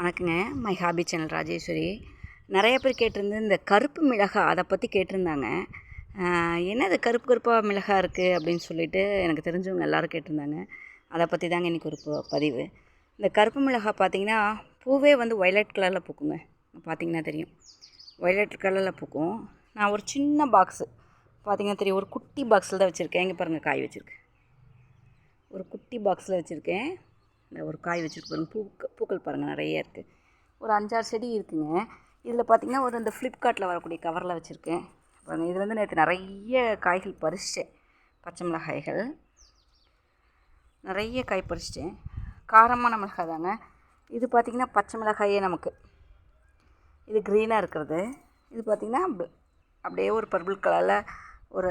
வணக்கங்க. My hobby channel Rajeshwari. நிறைய பேர் கேட்டிருந்து இந்த கருப்பு மிளகாய் அதை பற்றி கேட்டிருந்தாங்க. என்னது கருப்பு கருப்பாக மிளகா இருக்குது அப்படின்னு சொல்லிட்டு எனக்கு தெரிஞ்சவங்க எல்லோரும் கேட்டிருந்தாங்க. அதை பற்றி தாங்க இன்றைக்கி ஒரு ப- பதிவு. இந்த கருப்பு மிளகாய் பார்த்தீங்கன்னா பூவே வந்து வயலட் கலரில் பூக்குங்க. பார்த்தீங்கன்னா தெரியும். வயலட் கலரில் பூக்கும். நான் ஒரு சின்ன பாக்ஸு பார்த்தீங்கன்னா தெரியும். ஒரு குட்டி பாக்ஸில் தான் வச்சுருக்கேன். எங்கே பாருங்கள் காய் வச்சுருக்கேன் ஒரு குட்டி பாக்ஸில் வச்சுருக்கேன். இந்த ஒரு காய் வச்சுருக்கு பாருங்கள் பூ பூக்கள் பாருங்கள் நிறைய இருக்குது ஒரு அஞ்சாறு செடி இருக்குதுங்க இதில் பார்த்தீங்கன்னா ஒரு இந்த ஃப்ளிப்கார்ட்டில் வரக்கூடிய கவரில் வச்சுருக்கேன். பாருங்கள் இதுலேருந்து நேற்று நிறைய காய்கள் பறிச்சிட்டேன். பச்சை மிளகாய்கள். நிறைய காய் பறிச்சிட்டேன். காரமான மிளகாய் தாங்க. இது பார்த்திங்கன்னா பச்சை மிளகாயே நமக்கு. இது க்ரீனாக இருக்கிறது. இது பார்த்திங்கன்னா அப்படியே ஒரு பர்பிள் கலரில் ஒரு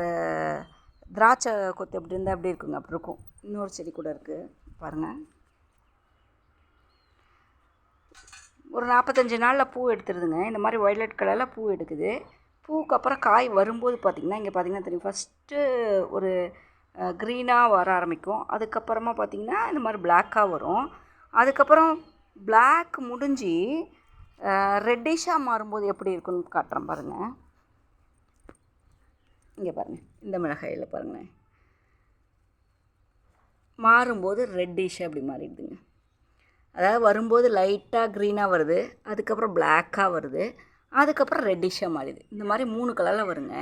திராட்சை கொத்து அப்படி இருந்தால் அப்படி இருக்குங்க. அப்படி இருக்கும். இன்னொரு செடி கூட இருக்குது பாருங்கள் ஒரு நாற்பத்தஞ்சு நாளில் பூ எடுத்துருதுங்க. இந்த மாதிரி வயலட் கலரில் பூ எடுக்குது. பூக்கு அப்புறம் காய் வரும்போது பார்த்திங்கன்னா இங்கே பார்த்திங்கன்னா தெரியும். ஃபஸ்ட்டு ஒரு க்ரீனாக வர ஆரம்பிக்கும். அதுக்கப்புறமா பார்த்திங்கன்னா இந்த மாதிரி பிளாக்காக வரும். அதுக்கப்புறம் பிளாக் முடிஞ்சு ரெட்டிஷாக மாறும்போது எப்படி இருக்குன்னு காட்டுறேன் பாருங்கள் இங்கே பாருங்கள் இந்த மிளகாயில் பாருங்களேன். மாறும்போது ரெட்டிஷாக அப்படி மாறிடுதுங்க. அதாவது வரும்போது லைட்டாக க்ரீனாக வருது அதுக்கப்புறம் பிளாக்காக வருது அதுக்கப்புறம் ரெட்டிஷாக மாறிடுது. இந்த மாதிரி மூணு கலரில் வருங்க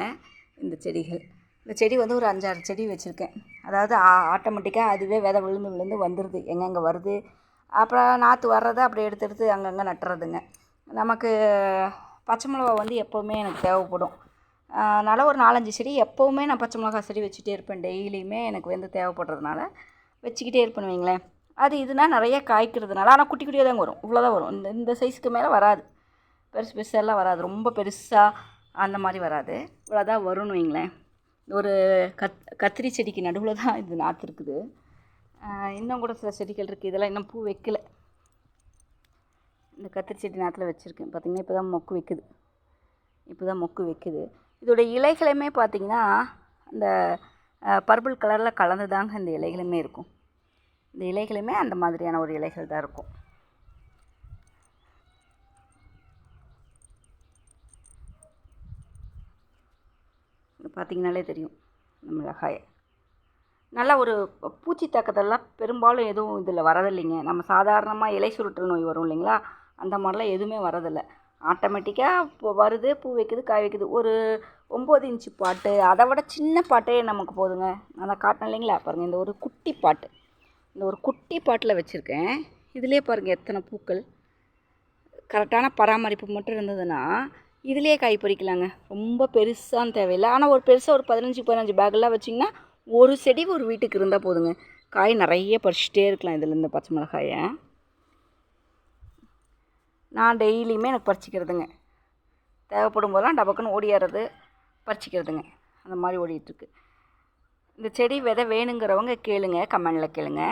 இந்த செடிகள். இந்த செடி வந்து ஒரு அஞ்சாறு செடி வச்சுருக்கேன். அதாவது ஆட்டோமேட்டிக்காக அதுவே விதை விழுந்து விழுந்து வந்துடுது எங்கெங்கே வருது? அப்புறம் நாற்று வர்றதை அப்படியே எடுத்து எடுத்து அங்கங்கே நட்டுறதுங்க. நமக்கு பச்சை மிளகா வந்து எப்போவுமே எனக்கு தேவைப்படும். அதனால் ஒரு நாலஞ்சு செடி எப்போவுமே நான் பச்சை மிளகா செடி வச்சுட்டே இருப்பேன். டெய்லியுமே எனக்கு வந்து தேவைப்படுறதுனால வச்சுக்கிட்டே இருப்பேன் வைங்களேன். அது இதுனா நிறைய காய்க்கிறதுனால. ஆனால் குட்டி குட்டியாக தாங்க வரும். இவ்வளோ தான் வரும். இந்த இந்த சைஸ்க்கு மேலே வராது. பெருசு பெருசெல்லாம் வராது. ரொம்ப பெருசாக அந்த மாதிரி வராது. இவ்வளோதான் வரும்னு வைங்களேன். ஒரு கத் கத்திரி செடிக்கு நடுவில் தான் இது நாற்று இருக்குது. இன்னும் கூட சில செடிகள் இருக்குது இதெல்லாம் இன்னும் பூ வைக்கல. இந்த கத்திரி செடி நாற்றுல வச்சுருக்கேன். பார்த்திங்கன்னா இப்போ தான் மொக்கு வைக்குது. இப்போ தான் மொக்கு வைக்குது. இதோட இலைகளுமே பார்த்திங்கன்னா அந்த பர்பிள் கலரில் கலந்து தாங்க இந்த இலைகளுமே இருக்கும். இந்த இலைகளுமே அந்த மாதிரியான ஒரு இலைகள் தான் இருக்கும். இது பார்த்தீங்கனாலே தெரியும் இந்த மிளகாயை. நல்லா ஒரு பூச்சி தாக்கத்தெல்லாம் பெரும்பாலும் எதுவும் இதில் வரதில்லைங்க. நம்ம சாதாரணமாக இலை சுருட்டல் நோய் வரும் இல்லைங்களா? அந்த மாதிரிலாம் எதுவுமே வரதில்லை. ஆட்டோமேட்டிக்காக இப்போ வருது பூ வைக்குது காய் வைக்குது. ஒரு ஒம்பது இன்ச்சு பாட்டு அதை விட சின்ன பாட்டே நமக்கு போதுங்க. நான் காட்டினேன் இல்லைங்களா? பாருங்கள் இந்த ஒரு குட்டி பாட்டு. இந்த ஒரு குட்டி பாட்டில் வச்சுருக்கேன். இதுலேயே பாருங்கள் எத்தனை பூக்கள். கரெக்டான பராமரிப்பு மட்டும் இருந்ததுன்னா இதுலேயே காய் பறிக்கலாங்க ரொம்ப பெருசான்னு தேவையில்லை. ஆனால் ஒரு பெருசாக ஒரு பதினஞ்சு பதினஞ்சு பேக்கெல்லாம் வச்சிங்கன்னா ஒரு செடி ஒரு வீட்டுக்கு இருந்தால் போதுங்க. காய் நிறைய பறிச்சுட்டே இருக்கலாம் இதில் இந்த பச்சை மிளகாயை. நான் டெய்லியுமே எனக்கு பறிச்சிக்கிறதுங்க. தேவைப்படும் போதெல்லாம் டபக்குன்னு ஓடியாறது பறிச்சிக்கிறதுங்க. அந்த மாதிரி ஓடிட்டுருக்கு இந்த செடி விதை வேணுங்கிறவங்க கேளுங்க கமெண்டில் கேளுங்க.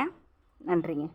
நன்றிங்க.